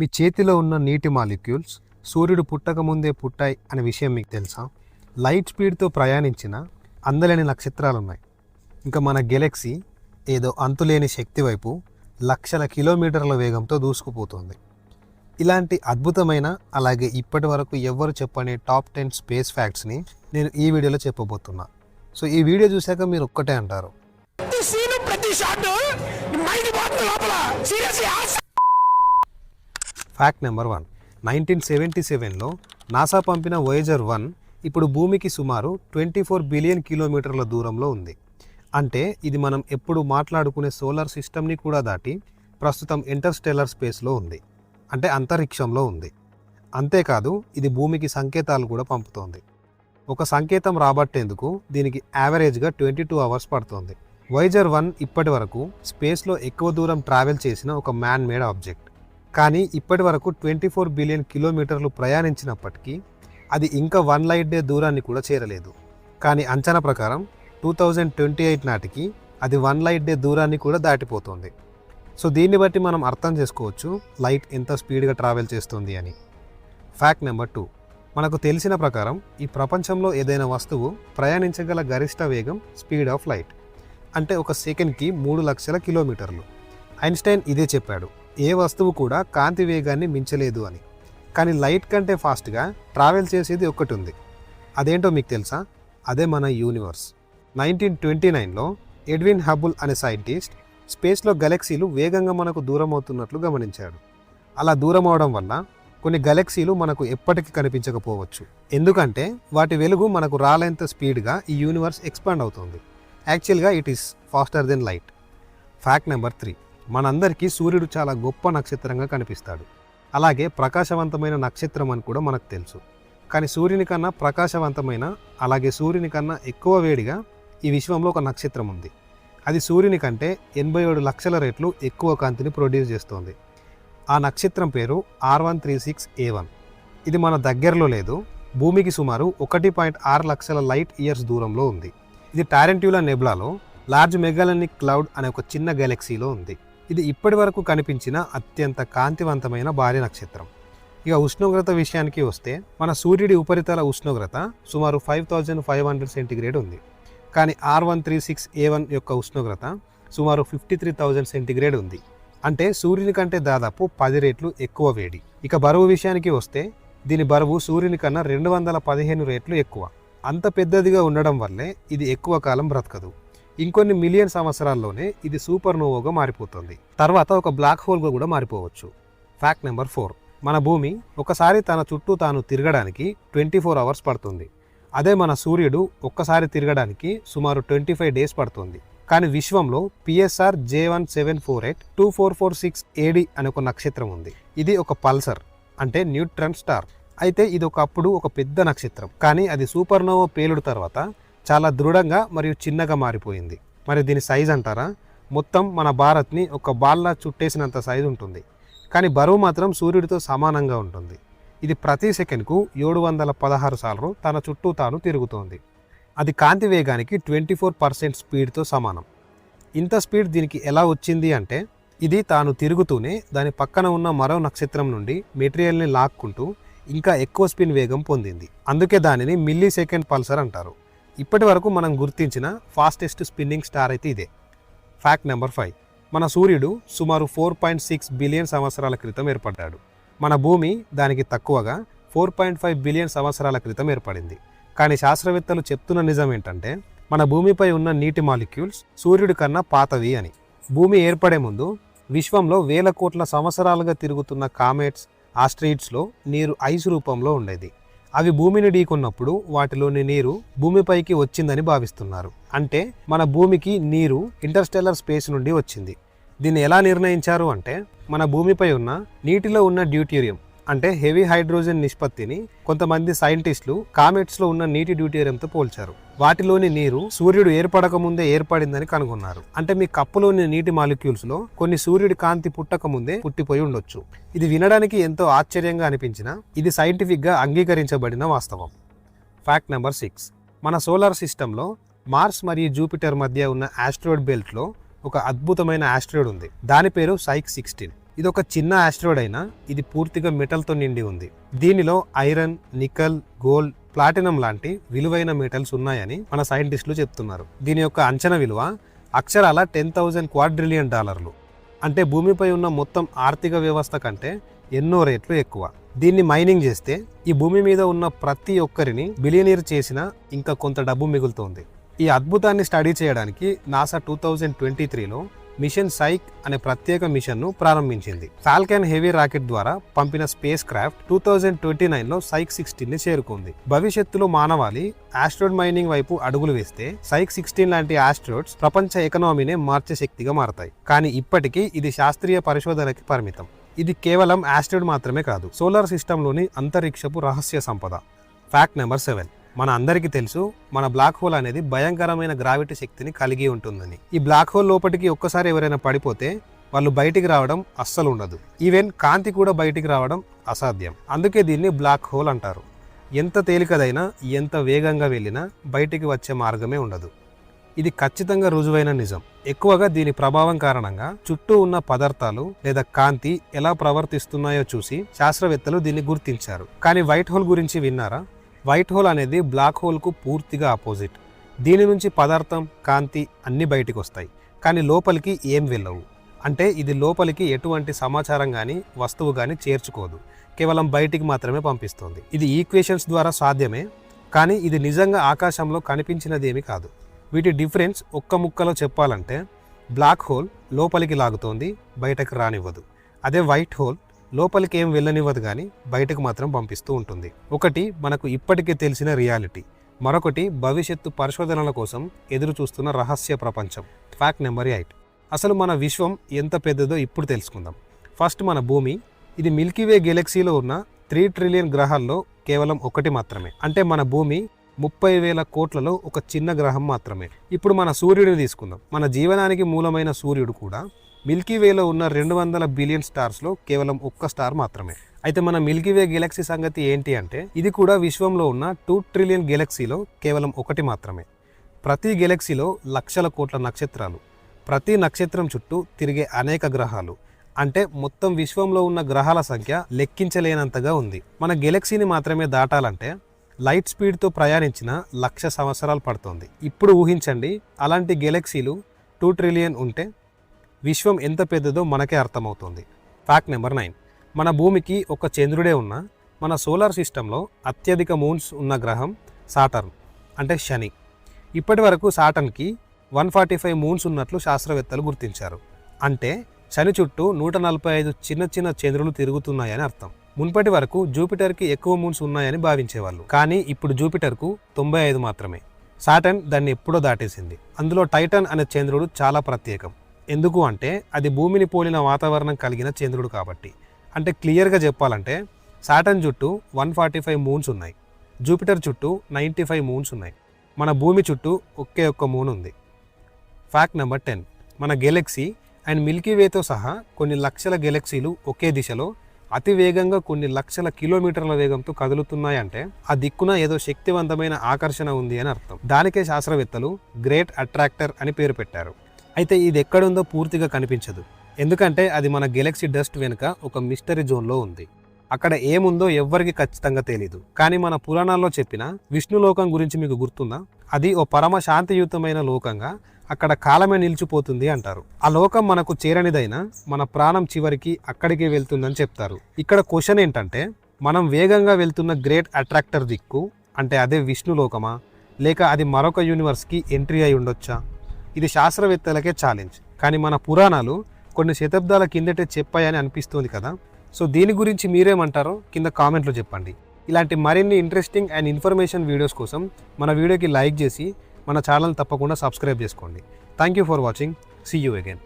మీ చేతిలో ఉన్న నీటి మాలిక్యూల్స్ సూర్యుడు పుట్టక ముందే పుట్టాయి అనే విషయం మీకు తెలుసా? లైట్ స్పీడ్తో ప్రయాణించిన అందలేని నక్షత్రాలు ఉన్నాయి ఇంకా మన గెలక్సీ ఏదో అంతులేని శక్తి వైపు లక్షల కిలోమీటర్ల వేగంతో దూసుకుపోతుంది. ఇలాంటి అద్భుతమైన అలాగే ఇప్పటి వరకు ఎవరు చెప్పని టాప్ టెన్ స్పేస్ ఫ్యాక్ట్స్ని నేను ఈ వీడియోలో చెప్పబోతున్నా. సో ఈ వీడియో చూశాక మీరు ఒక్కటే అంటారు. ప్రతి సీను ప్రతి షాట్ మైండ్ లోపల. Seriously fact number one nineteen seventy సెవెన్లో నాసా పంపిన వోయేజర్ వన్ ఇప్పుడు భూమికి సుమారు ట్వంటీ ఫోర్ బిలియన్ కిలోమీటర్ల దూరంలో ఉంది. అంటే ఇది మనం ఎప్పుడు మాట్లాడుకునే సోలార్ సిస్టమ్ని కూడా దాటి ప్రస్తుతం ఇంటర్స్టెల్లర్ స్పేస్లో ఉంది. అంటే అంతరిక్షంలో ఉంది. అంతేకాదు ఇది భూమికి సంకేతాలు కూడా పంపుతోంది. ఒక సంకేతం రాబట్టేందుకు దీనికి యావరేజ్గా ట్వంటీ టూ అవర్స్ పడుతుంది. వైజర్ వన్ ఇప్పటి వరకు స్పేస్లో ఎక్కువ దూరం ట్రావెల్ చేసిన ఒక మ్యాన్ మేడ్ ఆబ్జెక్ట్ కానీ ఇప్పటి వరకు ట్వంటీ ఫోర్ బిలియన్ కిలోమీటర్లు ప్రయాణించినప్పటికీ అది ఇంకా వన్ లైట్ డే దూరాన్ని కూడా చేరలేదు. కానీ అంచనా ప్రకారం టూ థౌజండ్ ట్వంటీ ఎయిట్ నాటికి అది వన్ లైట్ డే దూరాన్ని కూడా దాటిపోతుంది. సో దీన్ని బట్టి మనం అర్థం చేసుకోవచ్చు లైట్ ఎంత స్పీడ్గా ట్రావెల్ చేస్తుంది అని. Fact number two. మనకు తెలిసిన ప్రకారం ఈ ప్రపంచంలో ఏదైనా వస్తువు ప్రయాణించగల గరిష్ట వేగం స్పీడ్ ఆఫ్ లైట్. అంటే ఒక సెకండ్కి మూడు లక్షల కిలోమీటర్లు. ఐన్స్టైన్ ఇదే చెప్పాడు. ఏ వస్తువు కూడా కాంతి వేగాన్ని మించలేదు అని. కానీ లైట్ కంటే ఫాస్ట్గా ట్రావెల్ చేసేది ఒక్కటి ఉంది అదేంటో మీకు తెలుసా? అదే మన యూనివర్స్. నైన్టీన్ ట్వంటీ నైన్లో ఎడ్విన్ హబుల్ అనే సైంటిస్ట్ స్పేస్లో గెలక్సీలు వేగంగా మనకు దూరం అవుతున్నట్లు గమనించాడు. అలా దూరం అవడం వల్ల కొన్ని గెలక్సీలు మనకు ఎప్పటికీ కనిపించకపోవచ్చు. ఎందుకంటే వాటి వెలుగు మనకు రాలేంత స్పీడ్గా ఈ యూనివర్స్ ఎక్స్పాండ్ అవుతుంది. యాక్చువల్గా it is faster than light. Fact number three. మనందరికీ సూర్యుడు చాలా గొప్ప నక్షత్రంగా కనిపిస్తాడు. అలాగే ప్రకాశవంతమైన నక్షత్రం అని కూడా మనకు తెలుసు. కానీ సూర్యుని కన్నా ప్రకాశవంతమైన అలాగే సూర్యుని కన్నా ఎక్కువ వేడిగా ఈ విశ్వంలో ఒక నక్షత్రం ఉంది. అది సూర్యుని కంటే ఎనభై ఏడు లక్షల రేట్లు ఎక్కువ కాంతిని ప్రొడ్యూస్ చేస్తోంది. ఆ నక్షత్రం పేరు R one three six A one. ఇది మన దగ్గరలో లేదు. భూమికి సుమారు ఒకటి పాయింట్ ఆరు లక్షల లైట్ ఇయర్స్ దూరంలో ఉంది. ఇది టారెంట్యులా నెబ్లాలో లార్జ్ మెగాలనిక్ క్లౌడ్ అనే ఒక చిన్న గెలక్సీలో ఉంది. ఇది ఇప్పటి వరకు కనిపించిన అత్యంత కాంతివంతమైన భారీ నక్షత్రం. ఇక ఉష్ణోగ్రత విషయానికి వస్తే మన సూర్యుడి ఉపరితల ఉష్ణోగ్రత సుమారు five thousand five hundred centigrade ఉంది. కానీ R one three six A one యొక్క ఉష్ణోగ్రత సుమారు ఫిఫ్టీ త్రీ థౌజండ్ సెంటీగ్రేడ్ ఉంది. అంటే సూర్యుని కంటే దాదాపు పది రేట్లు ఎక్కువ వేడి. ఇక బరువు విషయానికి వస్తే దీని బరువు సూర్యుని కన్నా రెండు వందల పదిహేను రేట్లు ఎక్కువ. అంత పెద్దదిగా ఉండడం వల్లే ఇది ఎక్కువ కాలం బ్రతకదు. ఇంకొన్ని మిలియన్ సంవత్సరాల్లోనే ఇది సూపర్ నోవోగా మారిపోతుంది. తర్వాత ఒక బ్లాక్ హోల్గా కూడా మారిపోవచ్చు. ఫ్యాక్ట్ నెంబర్ ఫోర్ మన భూమి ఒకసారి తన చుట్టూ తాను తిరగడానికి ట్వంటీ ఫోర్ అవర్స్ పడుతుంది. అదే మన సూర్యుడు ఒక్కసారి తిరగడానికి సుమారు ట్వంటీ ఫైవ్ డేస్ పడుతుంది. కానీ విశ్వంలో PSR J one seven four eight two four four six AD అనే ఒక నక్షత్రం ఉంది. ఇది ఒక పల్సర్ అంటే న్యూట్రన్ స్టార్ అయితే ఇది ఒకప్పుడు ఒక పెద్ద నక్షత్రం. కానీ అది సూపర్నోవా పేలుడు తర్వాత చాలా దృఢంగా మరియు చిన్నగా మారిపోయింది. మరి దీని సైజ్ అంటారా? మొత్తం మన భారత్ని ఒక బాల్లా చుట్టేసినంత సైజు ఉంటుంది. కానీ బరువు మాత్రం సూర్యుడితో సమానంగా ఉంటుంది. ఇది ప్రతి సెకండ్కు ఏడు వందల పదహారు సార్లు తన చుట్టూ తాను తిరుగుతోంది. అది కాంతి వేగానికి ట్వంటీ ఫోర్ పర్సెంట్ స్పీడ్తో సమానం. ఇంత స్పీడ్ దీనికి ఎలా వచ్చింది అంటే ఇది తాను తిరుగుతూనే దాని పక్కన ఉన్న మరో నక్షత్రం నుండి మెటీరియల్ని లాక్కుంటూ ఇంకా ఎక్కువ స్పిన్ వేగం పొందింది. అందుకే దానిని మిల్లీ సెకండ్ పల్సర్ అంటారు. ఇప్పటి వరకు మనం గుర్తించిన ఫాస్టెస్ట్ స్పిన్నింగ్ స్టార్ అయితే ఇదే. ఫ్యాక్ట్ నెంబర్ ఫైవ్ మన సూర్యుడు సుమారు ఫోర్ పాయింట్ సిక్స్ బిలియన్ సంవత్సరాల క్రితం ఏర్పడ్డాడు. మన భూమి దానికి తక్కువగా ఫోర్ పాయింట్ ఫైవ్ బిలియన్ సంవత్సరాల క్రితం ఏర్పడింది. కానీ శాస్త్రవేత్తలు చెప్తున్న నిజం ఏంటంటే మన భూమిపై ఉన్న నీటి మాలిక్యూల్స్ సూర్యుడి కన్నా పాతవి అని. భూమి ఏర్పడే ముందు విశ్వంలో వేల కోట్ల సంవత్సరాలుగా తిరుగుతున్న కామెట్స్ ఆస్ట్రీట్స్లో నీరు ఐస్ రూపంలో ఉండేది. అవి భూమిని ఢీకొన్నప్పుడు వాటిలోని నీరు భూమిపైకి వచ్చిందని భావిస్తున్నారు. అంటే మన భూమికి నీరు ఇంటర్స్టెల్లర్ స్పేస్ నుండి వచ్చింది. దీన్ని ఎలా నిర్ణయించారు అంటే మన భూమిపై ఉన్న నీటిలో ఉన్న డ్యూటీరియం అంటే హెవీ హైడ్రోజన్ నిష్పత్తిని కొంతమంది సైంటిస్టులు కామెట్స్లో ఉన్న నీటి డ్యూటీరియంతో పోల్చారు. వాటిలోని నీరు సూర్యుడు ఏర్పడక ముందే ఏర్పడిందని కనుగొన్నారు. అంటే మీ కప్పులోని నీటి మాలిక్యూల్స్లో కొన్ని సూర్యుడి కాంతి పుట్టక ముందే పుట్టిపోయి ఉండొచ్చు. ఇది వినడానికి ఎంతో ఆశ్చర్యంగా అనిపించినా ఇది సైంటిఫిక్గా అంగీకరించబడిన వాస్తవం. ఫ్యాక్ట్ నెంబర్ సిక్స్ మన సోలార్ సిస్టంలో మార్స్ మరియు జూపిటర్ మధ్య ఉన్న ఆస్ట్రాయిడ్ బెల్ట్లో ఒక అద్భుతమైన ఆస్ట్రాయిడ్ ఉంది. దాని పేరు సైక్ సిక్స్టీన్. ఇది ఒక చిన్న ఆస్ట్రాయిడ్ అయినా ఇది పూర్తిగా మెటల్తో నిండి ఉంది. దీనిలో ఐరన్ నికల్ గోల్డ్ ప్లాటినం లాంటి విలువైన మెటల్స్ ఉన్నాయని మన సైంటిస్టులు చెప్తున్నారు. దీని యొక్క అంచనా విలువ అక్షరాల టెన్ థౌజండ్ క్వాడ్రిలియన్ డాలర్లు. అంటే భూమిపై ఉన్న మొత్తం ఆర్థిక వ్యవస్థ కంటే ఎన్నో రేట్లు ఎక్కువ. దీన్ని మైనింగ్ చేస్తే ఈ భూమి మీద ఉన్న ప్రతి ఒక్కరిని బిలియనీర్ చేసిన ఇంకా కొంత డబ్బు మిగులుతోంది. ఈ అద్భుతాన్ని స్టడీ చేయడానికి నాసా టూ థౌజండ్ ట్వంటీ త్రీలో మిషన్ సైక్ అనే ప్రత్యేక మిషన్ను ప్రారంభించింది. ఫాల్కన్ హెవీ రాకెట్ ద్వారా పంపిన spacecraft two thousand twenty నైన్లో సైక్ సిక్స్టీన్ని చేరుకుంది. భవిష్యత్తులో మానవాళి ఆస్ట్రోడ్ మైనింగ్ వైపు అడుగులు వేస్తే సైక్ సిక్స్టీన్ లాంటి ఆస్ట్రోడ్స్ ప్రపంచ ఎకనామీనే మార్చే శక్తిగా మారతాయి. కానీ ఇప్పటికీ ఇది శాస్త్రీయ పరిశోధనకి పరిమితం. ఇది కేవలం ఆస్ట్రోడ్ మాత్రమే కాదు సోలార్ సిస్టంలోని అంతరిక్షపు రహస్య సంపద. Fact number seven. మన అందరికీ తెలుసు మన బ్లాక్ హోల్ అనేది భయంకరమైన గ్రావిటీ శక్తిని కలిగి ఉంటుందని. ఈ బ్లాక్ హోల్ లోపలికి ఒక్కసారి ఎవరైనా పడిపోతే వాళ్ళు బయటికి రావడం అస్సలు ఉండదు. ఈవెన్ కాంతి కూడా బయటికి రావడం అసాధ్యం. అందుకే దీన్ని బ్లాక్ హోల్ అంటారు. ఎంత తేలికదైనా ఎంత వేగంగా వెళ్ళినా బయటికి వచ్చే మార్గమే ఉండదు. ఇది ఖచ్చితంగా రుజువైన నిజం. ఎక్కువగా దీని ప్రభావం కారణంగా చుట్టూ ఉన్న పదార్థాలు లేదా కాంతి ఎలా ప్రవర్తిస్తున్నాయో చూసి శాస్త్రవేత్తలు దీన్ని గుర్తించారు. కానీ వైట్ హోల్ గురించి విన్నారా? వైట్ హోల్ అనేది బ్లాక్ హోల్కు పూర్తిగా ఆపోజిట్. దీని నుంచి పదార్థం కాంతి అన్ని బయటికి వస్తాయి కానీ లోపలికి ఏం వెళ్ళవు. అంటే ఇది లోపలికి ఎటువంటి సమాచారం కానీ వస్తువు కానీ చేర్చుకోదు. కేవలం బయటికి మాత్రమే పంపిస్తుంది. ఇది ఈక్వేషన్స్ ద్వారా సాధ్యమే. కానీ ఇది నిజంగా ఆకాశంలో కనిపించినదేమీ కాదు. వీటి డిఫరెన్స్ ఒక్క ముక్కలో చెప్పాలంటే బ్లాక్ హోల్ లోపలికి లాగుతోంది బయటకు రానివ్వదు. అదే వైట్ హోల్ లోపలికి ఏం వెళ్ళనివ్వదు కానీ బయటకు మాత్రం పంపిస్తూ ఉంటుంది. ఒకటి మనకు ఇప్పటికే తెలిసిన రియాలిటీ. మరొకటి భవిష్యత్తు పరిశోధనల కోసం ఎదురు చూస్తున్న రహస్య ప్రపంచం. ఫ్యాక్ట్ నెంబర్ ఎయిట్ అసలు మన విశ్వం ఎంత పెద్దదో ఇప్పుడు తెలుసుకుందాం. ఫస్ట్ మన భూమి. ఇది మిల్కీవే గెలక్సీలో ఉన్న త్రీ ట్రిలియన్ గ్రహాల్లో కేవలం ఒకటి మాత్రమే. అంటే మన భూమి ముప్పై వేల కోట్లలో ఒక చిన్న గ్రహం మాత్రమే. ఇప్పుడు మన సూర్యుడిని తీసుకుందాం. మన జీవనానికి మూలమైన సూర్యుడు కూడా మిల్కీవేలో ఉన్న రెండు వందల బిలియన్ స్టార్స్లో కేవలం ఒక్క స్టార్ మాత్రమే. అయితే మన మిల్కీవే గెలక్సీ సంగతి ఏంటి అంటే ఇది కూడా విశ్వంలో ఉన్న టూ ట్రిలియన్ గెలక్సీలో కేవలం ఒకటి మాత్రమే. ప్రతి గెలక్సీలో లక్షల కోట్ల నక్షత్రాలు. ప్రతి నక్షత్రం చుట్టూ తిరిగే అనేక గ్రహాలు. అంటే మొత్తం విశ్వంలో ఉన్న గ్రహాల సంఖ్య లెక్కించలేనంతగా ఉంది. మన గెలక్సీని మాత్రమే దాటాలంటే లైట్ స్పీడ్తో ప్రయాణించిన లక్ష సంవత్సరాలు పడుతుంది. ఇప్పుడు ఊహించండి అలాంటి గెలక్సీలు టూ ట్రిలియన్ ఉంటే విశ్వం ఎంత పెద్దదో మనకే అర్థమవుతుంది. ఫ్యాక్ట్ నెంబర్ నైన్ మన భూమికి ఒక చంద్రుడే ఉన్న మన సోలార్ సిస్టంలో అత్యధిక మూన్స్ ఉన్న గ్రహం సాటర్న్ అంటే శని. ఇప్పటి వరకు సాటర్న్కి వన్ ఫార్టీ ఫైవ్ మూన్స్ ఉన్నట్లు శాస్త్రవేత్తలు గుర్తించారు. అంటే శని చుట్టూ నూట నలభై ఐదు చిన్న చిన్న చంద్రులు తిరుగుతున్నాయని అర్థం. మున్పటి వరకు జూపిటర్కి ఎక్కువ మూన్స్ ఉన్నాయని భావించేవాళ్ళు. కానీ ఇప్పుడు జూపిటర్కు తొంభై ఐదు మాత్రమే. సాటర్న్ దాన్ని ఎప్పుడో దాటేసింది. అందులో టైటన్ అనే చంద్రుడు చాలా ప్రత్యేకం. ఎందుకు అంటే అది భూమిని పోలిన వాతావరణం కలిగిన చంద్రుడు కాబట్టి. అంటే క్లియర్గా చెప్పాలంటే సాటర్న్ చుట్టూ వన్ ఫార్టీ ఫైవ్ మూన్స్ ఉన్నాయి. జూపిటర్ చుట్టూ నైంటీ ఫైవ్ మూన్స్ ఉన్నాయి. మన భూమి చుట్టూ ఒకే ఒక్క మూన్ ఉంది. ఫ్యాక్ట్ నెంబర్ టెన్ మన గెలక్సీ అండ్ మిల్కీవేతో సహా కొన్ని లక్షల గెలక్సీలు ఒకే దిశలో అతి వేగంగా కొన్ని లక్షల కిలోమీటర్ల వేగంతో కదులుతున్నాయంటే ఆ దిక్కున ఏదో శక్తివంతమైన ఆకర్షణ ఉంది అని అర్థం. దానికే శాస్త్రవేత్తలు గ్రేట్ అట్రాక్టర్ అని పేరు పెట్టారు. అయితే ఇది ఎక్కడుందో పూర్తిగా కనిపించదు. ఎందుకంటే అది మన గెలక్సీ డస్ట్ వెనుక ఒక మిస్టరీ జోన్లో ఉంది. అక్కడ ఏముందో ఎవ్వరికి ఖచ్చితంగా తెలీదు. కానీ మన పురాణాల్లో చెప్పిన విష్ణులోకం గురించి మీకు గుర్తుందా? అది ఓ పరమ శాంతియుతమైన లోకంగా అక్కడ కాలమే నిలిచిపోతుంది అంటారు. ఆ లోకం మనకు చేరనిదైనా మన ప్రాణం చివరికి అక్కడికే వెళ్తుందని చెప్తారు. ఇక్కడ క్వశ్చన్ ఏంటంటే మనం వేగంగా వెళ్తున్న గ్రేట్ అట్రాక్టర్ దిక్కు అంటే అదే విష్ణులోకమా? లేక అది మరొక యూనివర్స్కి ఎంట్రీ అయి ఉండొచ్చా? ఇది శాస్త్రవేత్తలకే ఛాలెంజ్ కానీ మన పురాణాలు కొన్ని శతాబ్దాల కిందటే చెప్పాయని అనిపిస్తుంది కదా. సో దీని గురించి మీరేమంటారో కింద కామెంట్లో చెప్పండి. ఇలాంటి మరిన్ని ఇంట్రెస్టింగ్ అండ్ ఇన్ఫర్మేషన్ వీడియోస్ కోసం మన వీడియోకి లైక్ చేసి మన ఛానల్ తప్పకుండా సబ్స్క్రైబ్ చేసుకోండి. Thank you for watching see you again